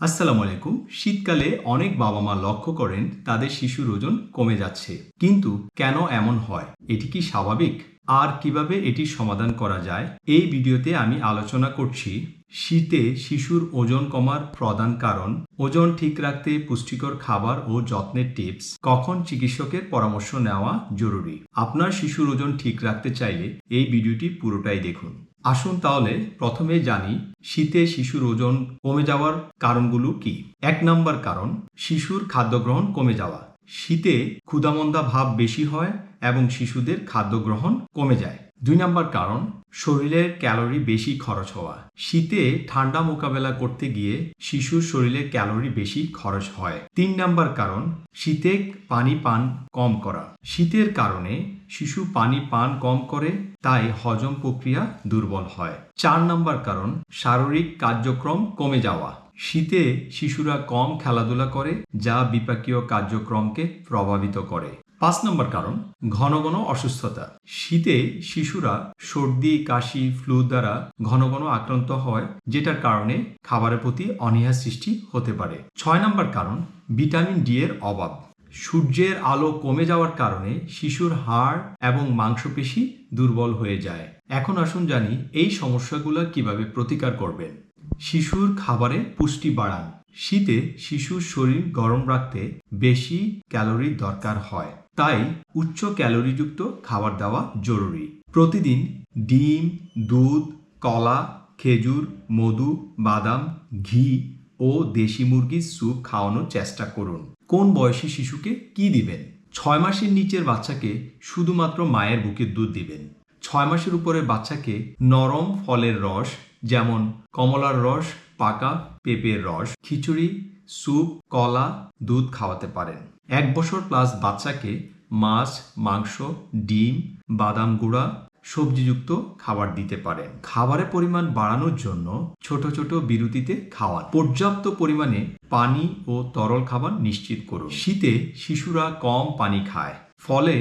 আসসালামু আলাইকুম। শীতকালে অনেক বাবা মা লক্ষ্য করেন তাদের শিশুর ওজন কমে যাচ্ছে। কিন্তু কেন এমন হয়? এটি কি স্বাভাবিক? আর কীভাবে এটির সমাধান করা যায়? এই ভিডিওতে আমি আলোচনা করছি শীতে শিশুর ওজন কমার প্রধান কারণ, ওজন ঠিক রাখতে পুষ্টিকর খাবার ও যত্নের টিপস, কখন চিকিৎসকের পরামর্শ নেওয়া জরুরি। আপনার শিশুর ওজন ঠিক রাখতে চাইলে এই ভিডিওটি পুরোটাই দেখুন। আসুন তাহলে প্রথমে জানি শীতে শিশুর ওজন কমে যাওয়ার কারণগুলো কি। এক নম্বর কারণ, শিশুর খাদ্য গ্রহণ কমে যাওয়া। শীতে ক্ষুদামন্দা ভাব বেশি হয় এবং শিশুদের খাদ্য গ্রহণ কমে যায়। দুই নম্বর কারণ, শরীরের ক্যালোরি বেশি খরচ হওয়া। শীতে ঠান্ডা মোকাবেলা করতে গিয়ে শিশুর শরীরে ক্যালোরি বেশি খরচ হয়। তিন নম্বর কারণ, শীতে পানি পান কম করা। শীতের কারণে শিশু পানি পান কম করে, তাই হজম প্রক্রিয়া দুর্বল হয়। চার নম্বর কারণ, শারীরিক কার্যক্রম কমে যাওয়া। শীতে শিশুরা কম খেলাধুলা করে, যা বিপাকীয় কার্যক্রমকে প্রভাবিত করে। পাঁচ নম্বর কারণ, ঘন ঘন অসুস্থতা। শীতে শিশুরা সর্দি, কাশি, ফ্লু দ্বারা ঘন ঘন আক্রান্ত হয়, যেটার কারণে খাবারের প্রতি অনীহা সৃষ্টি হতে পারে। ছয় নম্বর কারণ, ভিটামিন ডি এর অভাব। সূর্যের আলো কমে যাওয়ার কারণে শিশুর হাড় এবং মাংসপেশি দুর্বল হয়ে যায়। এখন আসুন জানি, এই সমস্যাগুলো কীভাবে প্রতিকার করবেন। শিশুর খাবারে পুষ্টি বাড়ান। শীতে শিশুর শরীর গরম রাখতে বেশি ক্যালোরি দরকার হয়। তাই উচ্চ ক্যালোরিযুক্ত খাবার দেওয়া জরুরি। প্রতিদিন ডিম, দুধ, কলা, খেজুর, মধু, বাদাম, ঘি ও দেশি মুরগির স্যুপ খাওয়ানোর চেষ্টা করুন। কোন বয়সী শিশুকে কি দিবেন? ছয় মাসের নিচের বাচ্চাকে শুধুমাত্র মায়ের বুকের দুধ দিবেন। ছয় মাসের উপরের বাচ্চাকে নরম ফলের রস, যেমন কমলার রস, পাকা পেঁপের রস, খিচুড়ি, স্যুপ, কলা, দুধ খাওয়াতে পারেন। এক বছর প্লাস বাচ্চাকে মাছ, মাংস, ডিম, বাদাম গুঁড়া, সবজিযুক্ত খাবার দিতে পারেন খাবারের পরিমাণ বাড়ানোর জন্য ছোট ছোট বিরতিতে খাওয়ান। পর্যাপ্ত পরিমাণে পানি ও তরল খাবার নিশ্চিত করুন। শীতে শিশুরা কম পানি খায়, ফলে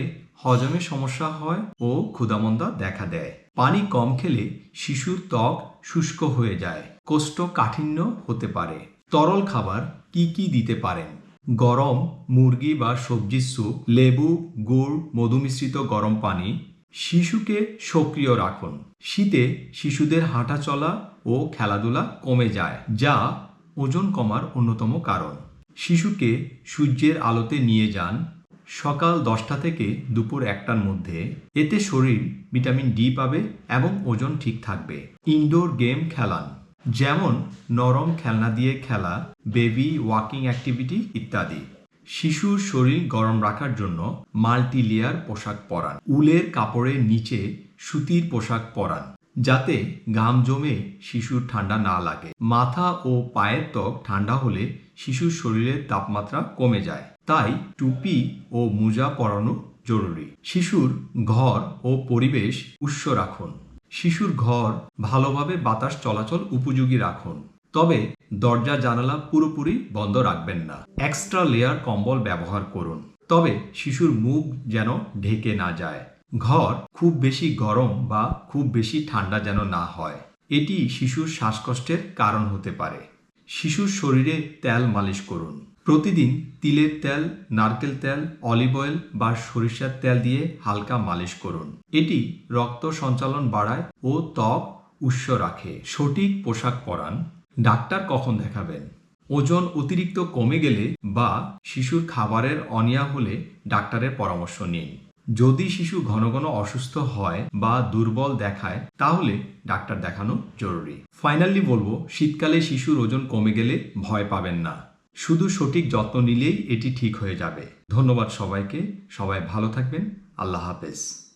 হজমে সমস্যা হয় ও ক্ষুধামন্দা দেখা দেয়। পানি কম খেলে শিশুর ত্বক শুষ্ক হয়ে যায়। কোষ্ঠকাঠিন্য হতে পারে। তরল খাবার কি কি দিতে পারেন? গরম মুরগি বা সবজির স্যুপ, লেবু, গুড় মধু মিশ্রিত গরম পানি, শিশুকে সক্রিয় রাখুন। শীতে শিশুদের হাঁটা চলা ও খেলাধুলা কমে যায়, যা ওজন কমার অন্যতম কারণ। শিশুকে সূর্যের আলোতে নিয়ে যান সকাল দশটা থেকে দুপুর একটার মধ্যে। এতে শরীর ভিটামিন ডি পাবে এবং ওজন ঠিক থাকবে। ইনডোর গেম খেলান। যেমন নরম খেলনা দিয়ে খেলা, বেবি ওয়াকিং অ্যাক্টিভিটি ইত্যাদি। শিশুর শরীর গরম রাখার জন্য মাল্টি লেয়ার পোশাক পরান। উলের কাপড়ের নিচে সুতির পোশাক পরান, যাতে ঘাম জমে শিশুর ঠান্ডা না লাগে। মাথা ও পায়ের ত্বক ঠান্ডা হলে শিশুর শরীরের তাপমাত্রা কমে যায়। তাই টুপি ও মোজা পরানো জরুরি। শিশুর ঘর ও পরিবেশ উষ্ণ রাখুন। শিশুর ঘর ভালোভাবে বাতাস চলাচল উপযোগী রাখুন। তবে দরজা, জানালা পুরোপুরি বন্ধ রাখবেন না। এক্সট্রা লেয়ার কম্বল ব্যবহার করুন। তবে শিশুর মুখ যেন ঢেকে না যায়। ঘর খুব বেশি গরম বা খুব বেশি ঠান্ডা যেন না হয়। এটি শিশুর শ্বাসকষ্টের কারণ হতে পারে। শিশুর শরীরে তেল মালিশ করুন। প্রতিদিন তিলের তেল, নারকেল তেল, অলিভ অয়েল বা সরিষার তেল দিয়ে হালকা মালিশ করুন। এটি রক্ত সঞ্চালন বাড়ায় ও ত্বক উষ্ণ রাখে। সঠিক পোশাক পরান। ডাক্তার কখন দেখাবেন? ওজন অতিরিক্ত কমে গেলে বা শিশুর খাবারের অনিয়া হলে ডাক্তারের পরামর্শ নিন। যদি শিশু ঘন ঘন অসুস্থ হয় বা দুর্বল দেখায়, তাহলে ডাক্তার দেখানো জরুরি। ফাইনালি বলব, শীতকালে শিশুর ওজন কমে গেলে ভয় পাবেন না। শুধু সঠিক যত্ন নিলেই এটি ঠিক হয়ে যাবে। ধন্যবাদ সবাইকে। সবাই ভালো থাকবেন। আল্লাহ হাফেজ।